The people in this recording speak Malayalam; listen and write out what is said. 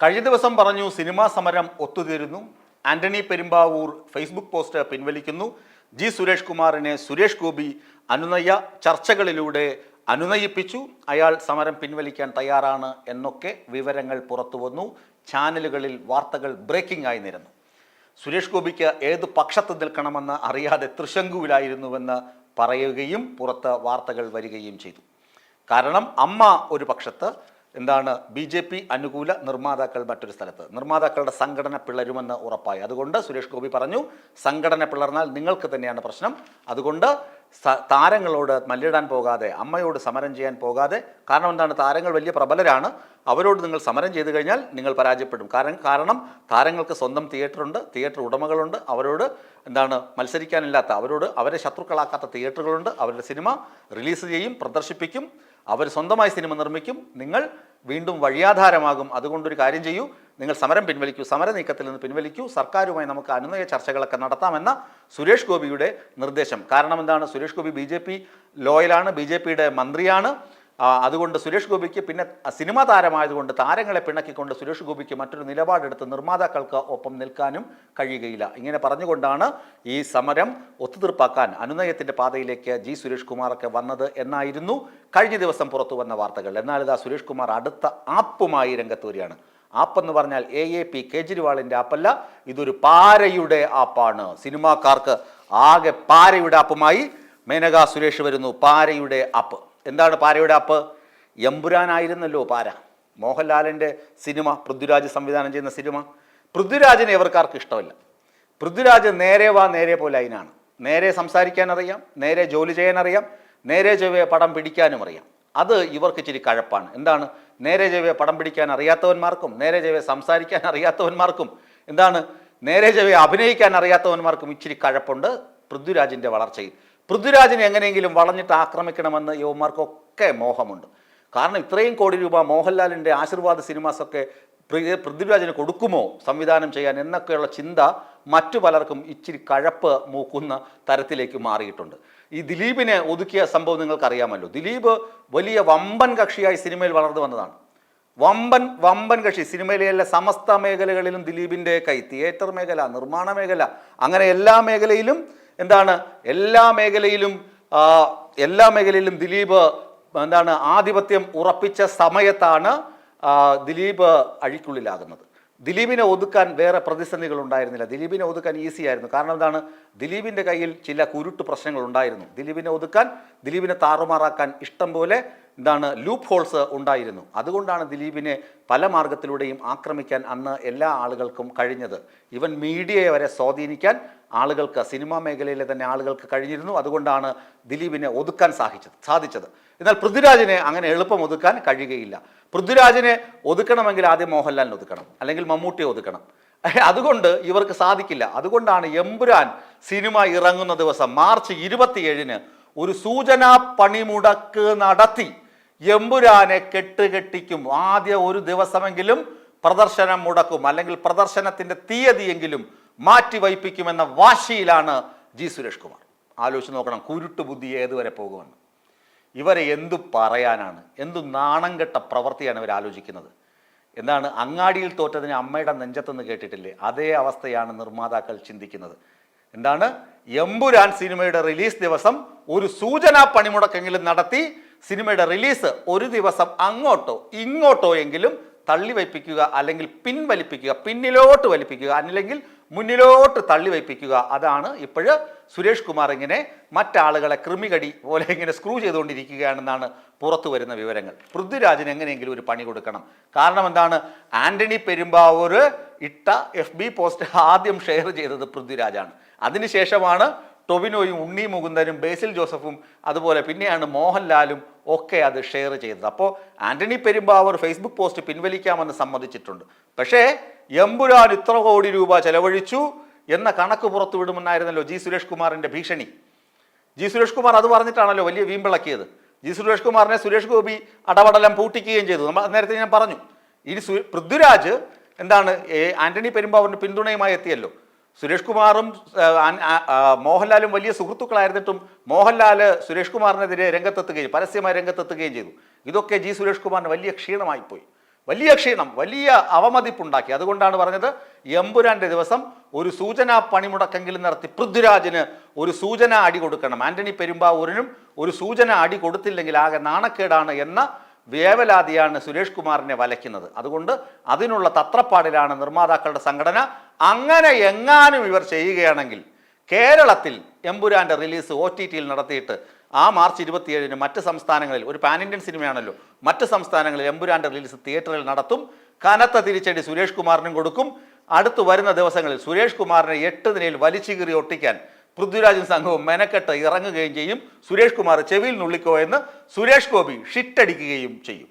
കഴിഞ്ഞ ദിവസം പറഞ്ഞു സിനിമാ സമരം ഒത്തുതീരുന്നു. ആന്റണി പെരുമ്പാവൂർ ഫേസ്ബുക്ക് പോസ്റ്റ് പിൻവലിക്കുന്നു. ജി സുരേഷ് കുമാറിനെ സുരേഷ് ഗോപി അനുനയ ചർച്ചകളിലൂടെ അനുനയിപ്പിച്ചു. അയാൾ സമരം പിൻവലിക്കാൻ തയ്യാറാണ് എന്നൊക്കെ വിവരങ്ങൾ പുറത്തു വന്നു. ചാനലുകളിൽ വാർത്തകൾ ബ്രേക്കിംഗ് ആയി നിരന്നു. സുരേഷ് ഗോപിക്ക് ഏത് പക്ഷത്ത് നിൽക്കണമെന്ന് അറിയാതെ തൃശങ്കുവിലായിരുന്നുവെന്ന് പറയുകയും പുറത്ത് വാർത്തകൾ വരികയും ചെയ്തു. കാരണം അമ്മ ഒരു പക്ഷത്ത് എന്താണ് ബി ജെ പി അനുകൂല നിർമ്മാതാക്കൾ മറ്റൊരു സ്ഥലത്ത്. നിർമ്മാതാക്കളുടെ സംഘടന പിളരുമെന്ന് ഉറപ്പായി. അതുകൊണ്ട് സുരേഷ് ഗോപി പറഞ്ഞു സംഘടന പിളർന്നാൽ നിങ്ങൾക്ക് തന്നെയാണ് പ്രശ്നം. അതുകൊണ്ട് താരങ്ങളോട് മല്ലിടാൻ പോകാതെ അമ്മയോട് സമരം ചെയ്യാൻ പോകാതെ കാരണം എന്താണ്? താരങ്ങൾ വലിയ പ്രബലരാണ്. അവരോട് നിങ്ങൾ സമരം ചെയ്തു കഴിഞ്ഞാൽ നിങ്ങൾ പരാജയപ്പെടും. കാരണം കാരണം താരങ്ങൾക്ക് സ്വന്തം തിയേറ്ററുണ്ട് തിയേറ്റർ ഉടമകളുണ്ട്. അവരോട് എന്താണ്? മത്സരിക്കാനില്ലാത്ത അവരോട് അവരെ ശത്രുക്കളാക്കാത്ത തിയേറ്ററുകളുണ്ട്. അവരുടെ സിനിമ റിലീസ് ചെയ്യും പ്രദർശിപ്പിക്കും. അവർ സ്വന്തമായി സിനിമ നിർമ്മിക്കും നിങ്ങൾ വീണ്ടും വഴിയാധാരമാകും. അതുകൊണ്ടൊരു കാര്യം ചെയ്യൂ. നിങ്ങൾ സമരം പിൻവലിക്കൂ. സമര നീക്കത്തിൽ നിന്ന് പിൻവലിക്കൂ. സർക്കാരുമായി നമുക്ക് അനുനയ ചർച്ചകളൊക്കെ നടത്താമെന്ന സുരേഷ് ഗോപിയുടെ നിർദ്ദേശം. കാരണം എന്താണ്? Suresh Gopi B J P ലോയലാണ് B J പിയുടെ മന്ത്രിയാണ്. അതുകൊണ്ട് സുരേഷ് ഗോപിക്ക് പിന്നെ സിനിമാ താരമായതുകൊണ്ട് താരങ്ങളെ പിണക്കിക്കൊണ്ട് സുരേഷ് ഗോപിക്ക് മറ്റൊരു നിലപാടെടുത്ത് നിർമ്മാതാക്കൾക്ക് ഒപ്പം നിൽക്കാനും കഴിയുകയില്ല. ഇങ്ങനെ പറഞ്ഞുകൊണ്ടാണ് ഈ സമരം ഒത്തുതീർപ്പാക്കാൻ അനുനയത്തിന്റെ പാതയിലേക്ക് ജി സുരേഷ് കുമാറൊക്കെ വന്നത് എന്നായിരുന്നു കഴിഞ്ഞ ദിവസം പുറത്തു വന്ന വാർത്തകൾ. എന്നാൽ ഇതാ സുരേഷ് കുമാർ അടുത്ത ആപ്പുമായി രംഗത്ത് വരികയാണ് ആപ്പെന്ന് പറഞ്ഞാൽ എ എ പി കേജ്രിവാളിന്റെ ആപ്പല്ല ഇതൊരു പാരയുടെ ആപ്പാണ്. സിനിമാക്കാർക്ക് ആകെ പാരയുടെ ആപ്പുമായി മേനക സുരേഷ് വരുന്നു പാരയുടെ ആപ്പ്. എന്താണ് പാരയുടെ അപ്പ്? എമ്പുരാനായിരുന്നല്ലോ പാര. മോഹൻലാലിന്റെ സിനിമ പൃഥ്വിരാജ് സംവിധാനം ചെയ്യുന്ന സിനിമ. പൃഥ്വിരാജിനെ ഇവർക്കാർക്ക് ഇഷ്ടമല്ല. പൃഥ്വിരാജ് നേരെ വാ നേരെ പോലെ അതിനാണ് നേരെ സംസാരിക്കാൻ അറിയാം നേരെ ജോലി ചെയ്യാൻ അറിയാം നേരെ ചൊവ്വയെ പടം പിടിക്കാനും അറിയാം. അത് ഇവർക്ക് ഇച്ചിരി കഴപ്പാണ്. എന്താണ്? നേരെ ചൊവ്വയെ പടം പിടിക്കാൻ അറിയാത്തവന്മാർക്കും നേരെ ചൊവ്വയെ സംസാരിക്കാൻ അറിയാത്തവന്മാർക്കും എന്താണ്? നേരെ ചൊവ്വയെ അഭിനയിക്കാൻ അറിയാത്തവന്മാർക്കും ഇച്ചിരി കഴപ്പുണ്ട് പൃഥ്വിരാജിന്റെ വളർച്ചയിൽ. പൃഥ്വിരാജിനെ എങ്ങനെയെങ്കിലും വളഞ്ഞിട്ട് ആക്രമിക്കണമെന്ന് യുവമാർക്കൊക്കെ മോഹമുണ്ട്. കാരണം ഇത്രയും കോടി രൂപ മോഹൻലാലിന്റെ ആശീർവാദ സിനിമാസൊക്കെ പൃഥ്വിരാജിന് കൊടുക്കുമോ സംവിധാനം ചെയ്യാൻ എന്നൊക്കെയുള്ള ചിന്ത മറ്റു പലർക്കും ഇച്ചിരി കഴപ്പ് മൂക്കുന്ന തരത്തിലേക്ക് മാറിയിട്ടുണ്ട്. ഈ ദിലീപിനെ ഒതുക്കിയ സംഭവം നിങ്ങൾക്കറിയാമല്ലോ. ദിലീപ് വലിയ വമ്പൻ കക്ഷിയായി സിനിമയിൽ വളർന്നു വന്നതാണ്. വമ്പൻ വമ്പൻ കക്ഷി. സിനിമയിലെ സമസ്ത മേഖലകളിലും ദിലീപിന്റെ കൈ തിയേറ്റർ മേഖല നിർമ്മാണ മേഖല അങ്ങനെ എല്ലാ മേഖലയിലും എന്താണ് എല്ലാ മേഖലയിലും എല്ലാ മേഖലയിലും ദിലീപ് എന്താണ് ആധിപത്യം ഉറപ്പിച്ച സമയത്താണ് ദിലീപ് അഴിക്കുള്ളിലാകുന്നത്. ദിലീപിനെ ഒതുക്കാൻ വേറെ പ്രതിസന്ധികൾ ഉണ്ടായിരുന്നില്ല. ദിലീപിനെ ഒതുക്കാൻ ഈസി ആയിരുന്നു. കാരണം എന്താണ്? ദിലീപിന്റെ കയ്യിൽ ചില കുരുട്ട് പ്രശ്നങ്ങൾ ഉണ്ടായിരുന്നു. ദിലീപിനെ ഒതുക്കാൻ ദിലീപിനെ താറുമാറാക്കാൻ ഇഷ്ടം പോലെ എന്താണ് ലൂപ്പ് ഹോൾസ് ഉണ്ടായിരുന്നു. അതുകൊണ്ടാണ് ദിലീപിനെ പല മാർഗത്തിലൂടെയും ആക്രമിക്കാൻ അന്ന് എല്ലാ ആളുകൾക്കും കഴിഞ്ഞത്. ഇവൻ മീഡിയയെ വരെ സ്വാധീനിക്കാൻ ആളുകൾക്ക് സിനിമാ മേഖലയിലെ തന്നെ ആളുകൾക്ക് കഴിഞ്ഞിരുന്നു. അതുകൊണ്ടാണ് ദിലീപിനെ ഒതുക്കാൻ സാധിച്ചത് സാധിച്ചത്. എന്നാൽ പൃഥ്വിരാജിനെ അങ്ങനെ എളുപ്പം ഒതുക്കാൻ കഴിയുകയില്ല. പൃഥ്വിരാജിനെ ഒതുക്കണമെങ്കിൽ ആദ്യം മോഹൻലാലിനെ ഒതുക്കണം അല്ലെങ്കിൽ മമ്മൂട്ടിയെ ഒതുക്കണം. അതുകൊണ്ട് ഇവർക്ക് സാധിക്കില്ല. അതുകൊണ്ടാണ് എമ്പുരാൻ സിനിമ ഇറങ്ങുന്ന ദിവസം മാർച്ച് ഇരുപത്തിയേഴിന് ഒരു സൂചനാ പണിമുടക്ക് നടത്തി. എമ്പുരാനെ കെട്ടുകെട്ടിക്കും. ആദ്യ ഒരു ദിവസമെങ്കിലും പ്രദർശനം മുടക്കും. അല്ലെങ്കിൽ പ്രദർശനത്തിന്റെ തീയതിയെങ്കിലും മാറ്റി വയ്പ്പിക്കുമെന്ന വാശിയിലാണ് ജി സുരേഷ് കുമാർ. ആലോചിച്ച് നോക്കണം കുരുട്ട് ബുദ്ധി ഏതുവരെ പോകുമെന്ന്. ഇവരെ എന്തു പറയാനാണ്? എന്തു നാണം കെട്ട പ്രവൃത്തിയാണ് ഇവർ ആലോചിക്കുന്നത്? എന്താണ് അങ്ങാടിയിൽ തോറ്റതിന് അമ്മയുടെ നെഞ്ചത്തെന്ന് കേട്ടിട്ടില്ലേ? അതേ അവസ്ഥയാണ് നിർമ്മാതാക്കൾ ചിന്തിക്കുന്നത്. എന്താണ്? എമ്പുരാൻ സിനിമയുടെ റിലീസ് ദിവസം ഒരു സൂചനാ പണിമുടക്കെങ്കിലും നടത്തി സിനിമയുടെ റിലീസ് ഒരു ദിവസം അങ്ങോട്ടോ ഇങ്ങോട്ടോ എങ്കിലും തള്ളിവയ്പ്പിക്കുക അല്ലെങ്കിൽ പിൻവലിപ്പിക്കുക പിന്നിലോട്ട് വലിപ്പിക്കുക അല്ലെങ്കിൽ മുന്നിലോട്ട് തള്ളിവയ്പ്പിക്കുക അതാണ് ഇപ്പോഴ് സുരേഷ് കുമാർ ഇങ്ങനെ മറ്റാളുകളെ കൃമികടി പോലെ ഇങ്ങനെ സ്ക്രൂ ചെയ്തുകൊണ്ടിരിക്കുകയാണെന്നാണ് പുറത്തു വരുന്ന വിവരങ്ങൾ. പൃഥ്വിരാജിന് എങ്ങനെയെങ്കിലും ഒരു പണി കൊടുക്കണം. കാരണം എന്താണ്? ആന്റണി പെരുമ്പാവൂർ ഇട്ട എഫ് ബി പോസ്റ്റ് ആദ്യം ഷെയർ ചെയ്തത് പൃഥ്വിരാജാണ്. അതിനുശേഷമാണ് ടൊവിനോയും ഉണ്ണി മുകുന്ദനും ബേസിൽ ജോസഫും അതുപോലെ പിന്നെയാണ് മോഹൻലാലും ഒക്കെ അത് ഷെയർ ചെയ്തത്. അപ്പോൾ ആന്റണി പെരുമ്പാവൂർ ഫേസ്ബുക്ക് പോസ്റ്റ് പിൻവലിക്കാമെന്ന് സമ്മതിച്ചിട്ടുണ്ട്. പക്ഷേ എമ്പുരാൻ ഇത്ര കോടി രൂപ ചെലവഴിച്ചു എന്ന കണക്ക് പുറത്തു പുറത്തുവിടുമെന്നായിരുന്നല്ലോ ജി സുരേഷ് കുമാറിന്റെ ഭീഷണി. ജി സുരേഷ് കുമാർ അത് പറഞ്ഞിട്ടാണല്ലോ വലിയ വീമ്പിളക്കിയത് ജി സുരേഷ് കുമാറിനെ സുരേഷ് ഗോപി അടപടലം പൂട്ടിക്കുകയും ചെയ്തു. നമ്മൾ നേരത്തെ ഞാൻ പറഞ്ഞു. ഇനി പൃഥ്വിരാജ് എന്താണ് ആന്റണി പെരുമ്പാവൂരിന്റെ പിന്തുണയുമായി എത്തിയല്ലോ. സുരേഷ് കുമാറും മോഹൻലാലും വലിയ സുഹൃത്തുക്കളായിരുന്നിട്ടും മോഹൻലാൽ സുരേഷ് കുമാറിനെതിരെ രംഗത്തെത്തുകയും പരസ്യമായി രംഗത്തെത്തുകയും ചെയ്തു. ഇതൊക്കെ ജി സുരേഷ് കുമാറിന് വലിയ ക്ഷീണമായി പോയി വലിയ ക്ഷീണം വലിയ അവമതിപ്പുണ്ടാക്കി. അതുകൊണ്ടാണ് പറഞ്ഞത് എമ്പുരാന്റെ ദിവസം ഒരു സൂചനാ പണിമുടക്കെങ്കിലും നടത്തി പൃഥ്വിരാജിന് ഒരു സൂചന അടി കൊടുക്കണം. ആന്റണി പെരുമ്പാവൂരിനും ഒരു സൂചന അടി കൊടുത്തില്ലെങ്കിൽ ആകെ നാണക്കേടാണ് എന്ന വേവലാതിയാണ് സുരേഷ് കുമാറിനെ വലയ്ക്കുന്നത്. അതുകൊണ്ട് അതിനുള്ള തത്രപ്പാടിലാണ് നിർമ്മാതാക്കളുടെ സംഘടന. അങ്ങനെ എങ്ങാനും ഇവർ ചെയ്യുകയാണെങ്കിൽ കേരളത്തിൽ എമ്പുരാന്റെ റിലീസ് ഒ ടി ടിയിൽ നടത്തിയിട്ട് ആ മാർച്ച് ഇരുപത്തിയേഴിന് മറ്റ് സംസ്ഥാനങ്ങളിൽ ഒരു പാൻ ഇന്ത്യൻ സിനിമയാണല്ലോ മറ്റ് സംസ്ഥാനങ്ങളിൽ എമ്പുരാന്റെ റിലീസ് തിയേറ്ററിൽ നടത്തും. കനത്ത തിരിച്ചടി സുരേഷ് കുമാറിനും കൊടുക്കും. അടുത്തു വരുന്ന ദിവസങ്ങളിൽ സുരേഷ് കുമാറിനെ എട്ട് നിലയിൽ വലിച്ചു കീറി ഒട്ടിക്കാൻ പൃഥ്വിരാജും സംഘവും മെനക്കെട്ട് ഇറങ്ങുകയും ചെയ്യും. സുരേഷ് കുമാർ ചെവിയിൽ നുള്ളിക്കോ എന്ന് സുരേഷ് ഗോപി ഷിറ്റടിക്കുകയും ചെയ്യും.